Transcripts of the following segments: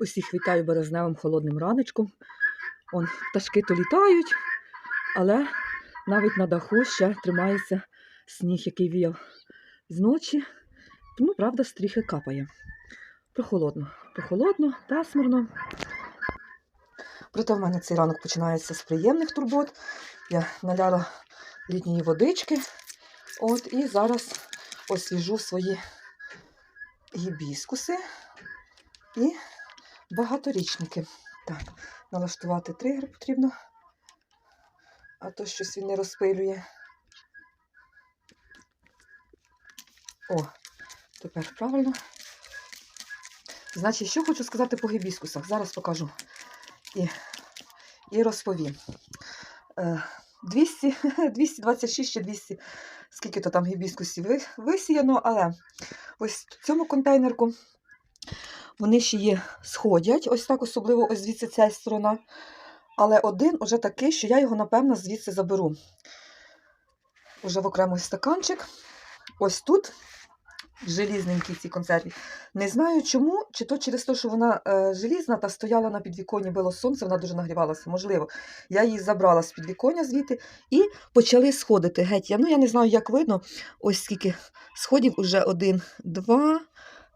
Усіх вітаю березневим холодним раночком. Он пташки то літають, але навіть на даху ще тримається сніг, який віяв зночі. Ну, правда, стріхи капає. Прохолодно, прохолодно, пасмурно. Проте в мене цей ранок починається з приємних турбот. Я наляла літньої водички. От, і зараз освіжу свої гібіскуси і багаторічники. Так, налаштувати тригер потрібно, а то щось він не розпилює. О, тепер правильно. Значить, що хочу сказати по гібіскусах. Зараз покажу і, і розповім. Е, 200, 226 чи 200, скільки то там гібіскусів висіяно, але ось в цьому контейнерку вони ще є сходять, ось так, особливо ось звідси ця сторона. Але один уже такий, що я його, напевно, звідси заберу. Уже в окремий стаканчик. Ось тут, в желізненькій цій консерві. Не знаю чому, чи то через те, що вона е, желізна та стояла на підвіконні, було сонце, вона дуже нагрівалася. Можливо, я її забрала з підвіконня звідти і почали сходити геть. Я, ну, я не знаю, як видно. Ось скільки сходів уже один, два,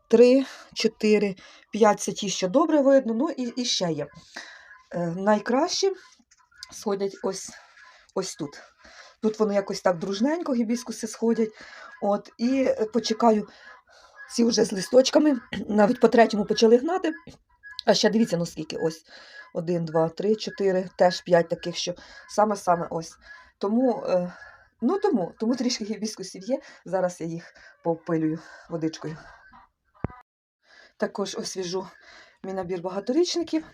три, чотири, п'ять. Це ті, що добре видно. Ну і, і ще є. Е, найкраще сходять ось, ось тут. Тут вони якось так дружненько, гібіскуси сходять. От, і е, почекаю ці вже з листочками. Навіть по третьому почали гнати. А ще дивіться, ну скільки ось. Один, два, три, чотири, теж п'ять таких, що саме-саме ось. Тому, е, ну тому, тому трішки гібіскусів є. Зараз я їх попилюю водичкою. Також освіжу мій набір багаторічників.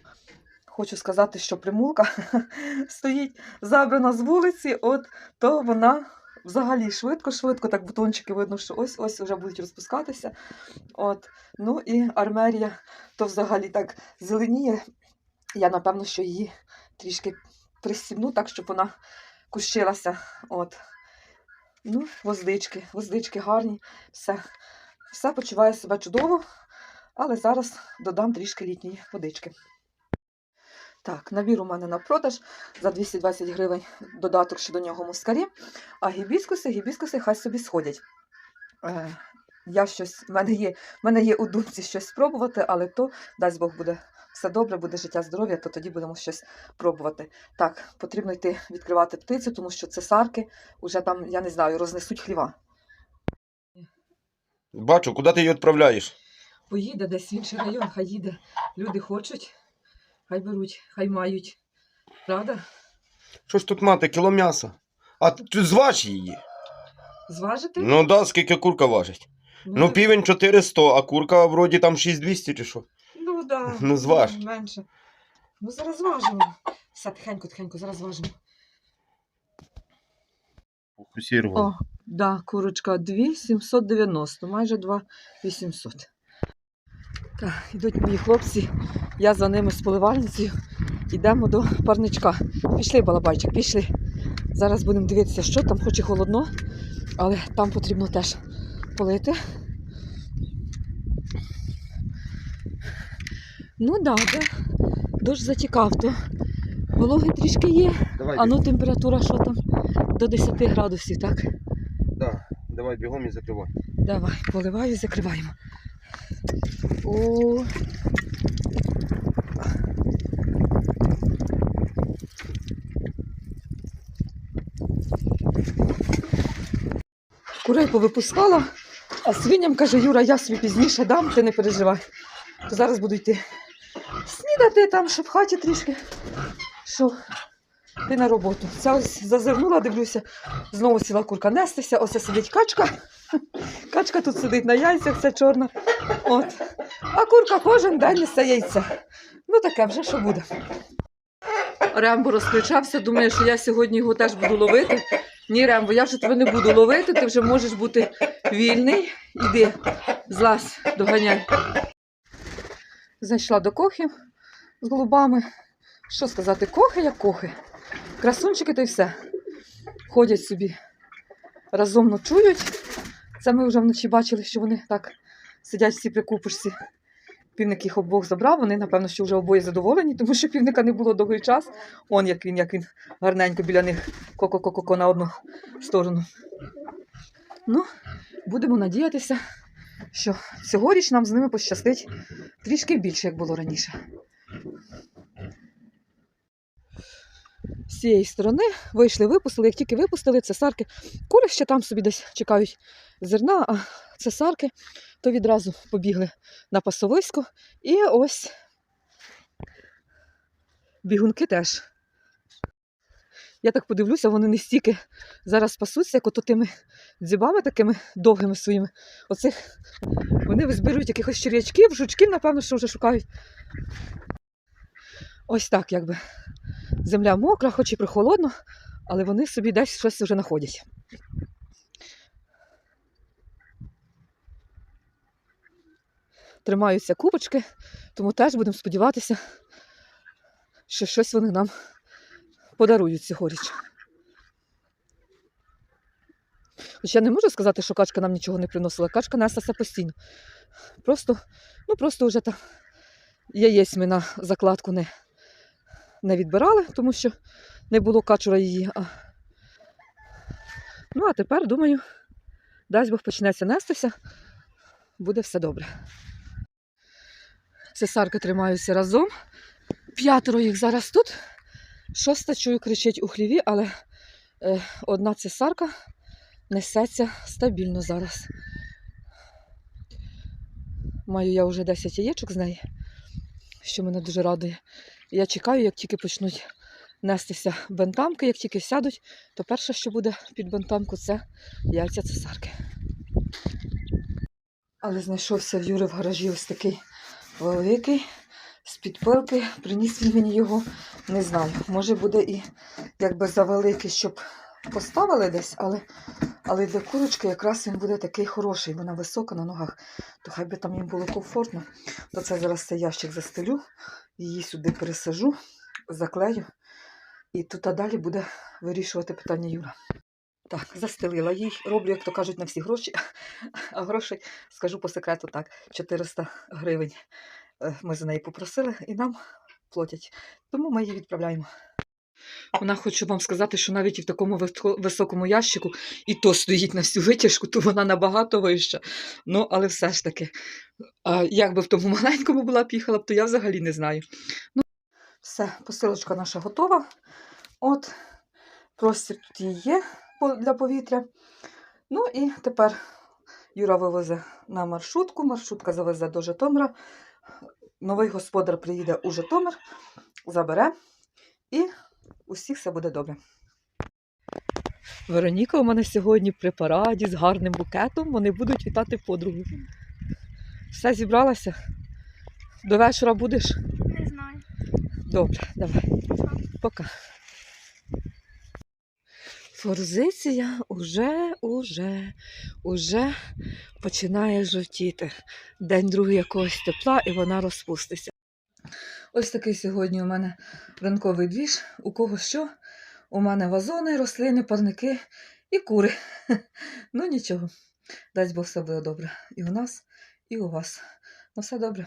Хочу сказати, що примулка стоїть забрана з вулиці, от то вона взагалі швидко-швидко, так бутончики видно, що ось-ось вже будуть розпускатися. От. Ну і армерія то взагалі так зеленіє. Я, напевно, що її трішки присібну, так, щоб вона кущилася. От. Ну, воздички, воздички гарні, все, все почуває себе чудово, але зараз додам трішки літньої водички. Так, набір у мене на продаж за 220 гривень додаток ще до нього москарі. А гібіскуси, гібіскуси хай собі сходять. Е, я щось, в мене є, в мене є у думці щось спробувати, але то, дасть Бог, буде все добре, буде життя, здоров'я, то тоді будемо щось пробувати. Так, потрібно йти відкривати птицю, тому що цесарки вже там, я не знаю, рознесуть хліва. Бачу, куди ти її відправляєш? Поїде десь в інший район, хай їде. Люди хочуть, хай беруть, хай мають. Правда? Що ж тут мати, кіло м'яса? А ти зваж її. Зважити? Ну да, скільки курка важить. Ну, так- півень 400, а курка вроді там 6200 чи що. Ну, да. Ну, зваж. Менше. Ну, зараз зважимо. Все, тихенько, тихенько, зараз зважимо. О, да, курочка 2790, майже 2800. Так, йдуть мої хлопці, я за ними з поливальницею. Йдемо до парничка. Пішли, балабайчик, пішли. Зараз будемо дивитися, що там, хоч і холодно, але там потрібно теж полити. Ну так, да, да. дощ затікав, то вологи трішки є, Давай, а ну температура що там? До 10 градусів, так? да, давай бігом і закривай. Давай, поливаю, закриваємо. О. Курей повипускала, а свиням каже Юра, я собі пізніше дам, ти не переживай. Зараз буду йти снідати там, щоб в хаті трішки. Що ти на роботу. Ця ось зазирнула, дивлюся, знову сіла курка нестися, ось сидить качка. Качка тут сидить на яйцях, вся чорна. От. А курка кожен день несе яйця. Ну таке вже що буде. Рембо розкричався, думає, що я сьогодні його теж буду ловити. Ні, Рембо, я вже тебе не буду ловити, ти вже можеш бути вільний. Іди, злазь, доганяй. Зайшла до кохи з голубами. Що сказати, кохи як кохи. Красунчики то й все. Ходять собі разом ночують. Це ми вже вночі бачили, що вони так сидять всі при купушці Півник їх обох забрав, вони, напевно, що вже обоє задоволені, тому що півника не було довгий час. Он як він, як він гарненько біля них ко-ко-ко-ко на одну сторону. Ну, будемо надіятися, що цьогоріч нам з ними пощастить трішки більше, як було раніше. Цієї сторони вийшли, випустили. Як тільки випустили цесарки, кури ще там собі десь чекають зерна, а цесарки то відразу побігли на пасовисько. І ось бігунки теж. Я так подивлюся, вони не стільки зараз пасуться, як ото тими дзюбами такими довгими своїми. Оцих вони визбирують якихось черв'ячків, жучків, напевно, що вже шукають. Ось так, якби. Земля мокра, хоч і прохолодно, але вони собі десь щось вже знаходять. Тримаються кубочки, тому теж будемо сподіватися, що щось вони нам подарують цьогоріч. Хоч я не можу сказати, що качка нам нічого не приносила. Качка неслася постійно. Просто, ну просто вже там яєць на закладку не, не відбирали, тому що не було качура її. Ну, а тепер, думаю, дасть Бог почнеться нестися, буде все добре. Цесарки тримаються разом. П'ятеро їх зараз тут. Шоста чую кричить у хліві, але е, одна цесарка несеться стабільно зараз. Маю я вже 10 яєчок з неї, що мене дуже радує. Я чекаю, як тільки почнуть нестися бентамки, як тільки сядуть, то перше, що буде під бентамку, це яйця цесарки. Але знайшовся в Юри в гаражі ось такий великий з підпилки. Приніс він мені його, не знаю. Може буде і якби завеликий, щоб поставили десь, але, але для курочки якраз він буде такий хороший. Вона висока на ногах, то хай би там їм було комфортно. То це зараз цей ящик застелю, її сюди пересажу, заклею. І тут а далі буде вирішувати питання Юра. Так, застелила їй, роблю, як то кажуть, на всі гроші. А грошей, скажу по секрету, так, 400 гривень е, ми за неї попросили і нам платять. Тому ми її відправляємо. Вона хочу вам сказати, що навіть і в такому високому ящику і то стоїть на всю витяжку, то вона набагато вища. Ну, але все ж таки, як би в тому маленькому була б то я взагалі не знаю. Ну, все, посилочка наша готова. От, простір тут її є для повітря. Ну і тепер Юра вивезе на маршрутку. Маршрутка завезе до Житомира. Новий господар приїде у Житомир, забере і усіх все буде добре. Вероніка у мене сьогодні при параді з гарним букетом. Вони будуть вітати подругу. Все зібралася? До вечора будеш? Не знаю. Добре, давай. Пока. Форзиція уже, уже, уже починає жовтіти. День другий якогось тепла і вона розпуститься. Ось такий сьогодні у мене ранковий двіж. У кого що? У мене вазони, рослини, парники і кури. Ну нічого. Дасть Бог все буде добре. І у нас, і у вас. Ну все добре.